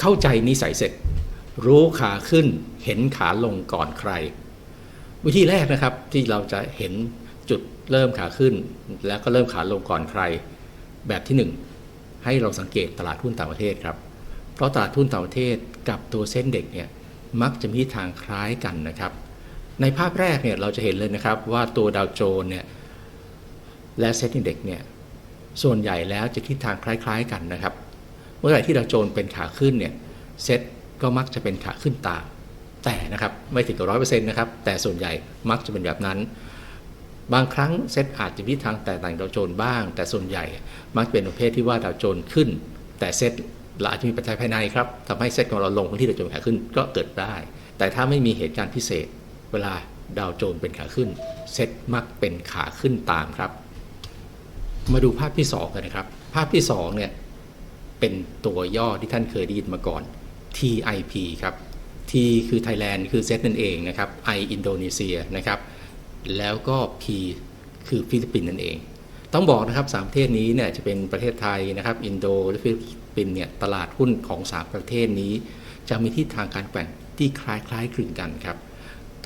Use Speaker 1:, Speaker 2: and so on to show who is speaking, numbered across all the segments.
Speaker 1: เข้าใจนิสัยเสร็จ รู้ขาขึ้นเห็นขาลงก่อนใคร วิธีแรกนะครับที่เราจะเห็นจุดเริ่มขาขึ้น แล้วก็เริ่มขาลงก่อนใคร แบบที่หนึ่งให้เราสังเกตตลาดหุ้นต่างประเทศครับ เพราะตลาดหุ้นต่างประเทศกับตัวเส้นเด็กเนี่ยมักจะมีทางคล้ายกันนะครับ ในภาพแรกเนี่ยเราจะเห็นเลยนะครับว่าตัวดาวโจนส์เนี่ยและเซ็ตอินเด็กเนี่ยส่วนใหญ่แล้วจะทิศทางคล้าย ๆ กันนะครับ เมื่อไหร่ที่ดาวโจนเป็นขาขึ้นเนี่ยเซ็ตก็มักจะเป็นขาขึ้นตามแต่นะครับไม่ถึงกับร้อยเปอร์เซ็นต์นะครับแต่ส่วนใหญ่มักจะเป็นแบบนั้น บางครั้งเซตอาจจะมีทิศทางแตกต่างดาวโจนบ้าง แต่ส่วนใหญ่มักเป็นประเภทที่ว่าดาวโจนขึ้น แต่เซตเราอาจจะมีปัจจัยภายในครับทำให้เซตของเราลงที่ดาวโจนขาขึ้นก็เกิดได้ แต่ถ้าไม่มีเหตุการณ์พิเศษ เวลาดาวโจนเป็นขาขึ้นเซตมักเป็นขาขึ้นตามครับ มาดูภาพที่ 2 กันนะครับ ภาพที่2เนี่ย เป็นตัวย่อที่ท่านเคยได้ยินมาก่อน TIP ครับ T คือ Thailand คือเซตนั่นเองนะครับ I อินโดนีเซียนะครับ แล้วก็ P คือฟิลิปปินส์นั่นเอง ต้องบอกนะครับสามประเทศนี้เนี่ยจะเป็นประเทศไทยนะครับ อินโดและฟิลิปปินส์เนี่ยตลาดหุ้นของ3ประเทศนี้ จะมีทิศทางการแกว่งที่คล้ายๆคลึงกันครับ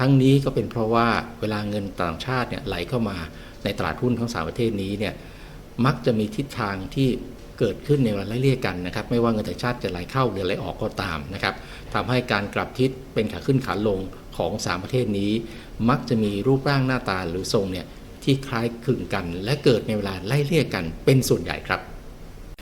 Speaker 1: ทั้งนี้ก็เป็นเพราะว่าเวลาเงินต่างชาติเนี่ยไหลเข้ามาในตลาดหุ้นของสามประเทศนี้เนี่ยมักจะมีทิศทางที่ เกิดขึ้นในเวลาไล่เลี่ยกันนะครับไม่ว่าเงินต่างชาติจะไหลเข้าหรือไหลออกก็ตามนะครับทำให้การกลับทิศเป็นขาขึ้นขาลงของสามประเทศนี้ มักจะมีรูปร่างหน้าตาหรือทรงเนี่ยที่คล้ายคลึงกัน และเกิดในเวลาไล่เลี่ยกันเป็นส่วนใหญ่ครับ